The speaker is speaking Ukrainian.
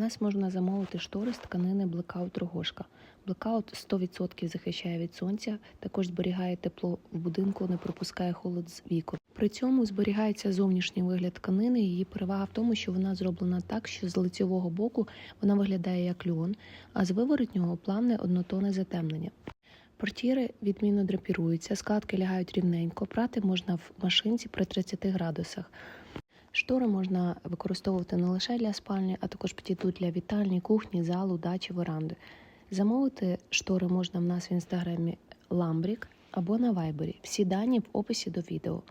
Нас можна замовити штори з тканини Blackout Рогошка. Blackout 100% захищає від сонця, також зберігає тепло в будинку, не пропускає холод з вікон. При цьому зберігається зовнішній вигляд тканини. Її перевага в тому, що вона зроблена так, що з лицевого боку вона виглядає як льон, а з виворотнього плавне однотонне затемнення. Портіри відмінно драпіруються, складки лягають рівненько, прати можна в машинці при 30 градусах. Штори можна використовувати не лише для спальні, а також підійдуть для вітальні, кухні, залу, дачі, веранди. Замовити штори можна в нас в інстаграмі Ламбрік або на вайбері. Всі дані в описі до відео.